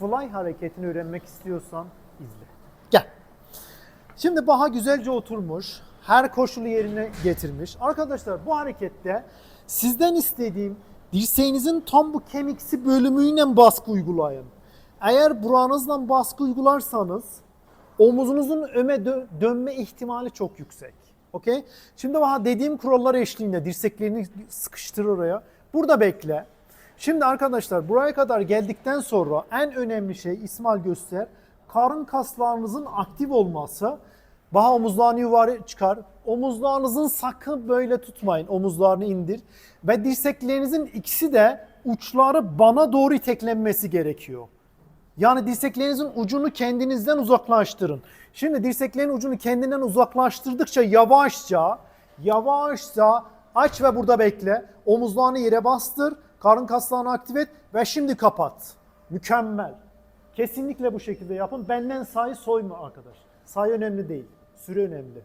fly hareketini öğrenmek istiyorsan izle. Gel. Şimdi Baha güzelce oturmuş. Her koşulu yerine getirmiş. Arkadaşlar bu harekette sizden istediğim dirseğinizin tam bu kemiksi bölümüyle baskı uygulayın. Eğer buranızla baskı uygularsanız omuzunuzun öme dö- dönme ihtimali çok yüksek. Okey? Şimdi Baha dediğim kurallar eşliğinde dirseklerini sıkıştır oraya. Burada bekle. Şimdi arkadaşlar buraya kadar geldikten sonra en önemli şey İsmail göster. Karın kaslarınızın aktif olması. Baha omuzlarını yuvarı çıkar. Omuzlarınızın sakın böyle tutmayın. Omuzlarını indir. Ve dirseklerinizin ikisi de uçları bana doğru iteklenmesi gerekiyor. Yani dirseklerinizin ucunu kendinizden uzaklaştırın. Şimdi dirseklerin ucunu kendinden uzaklaştırdıkça yavaşça, yavaşça aç ve burada bekle. Omuzlarını yere bastır, karın kaslarını aktif et ve şimdi kapat. Mükemmel. Kesinlikle bu şekilde yapın. Benden sayı soyma arkadaş. Sayı önemli değil. Süre önemli.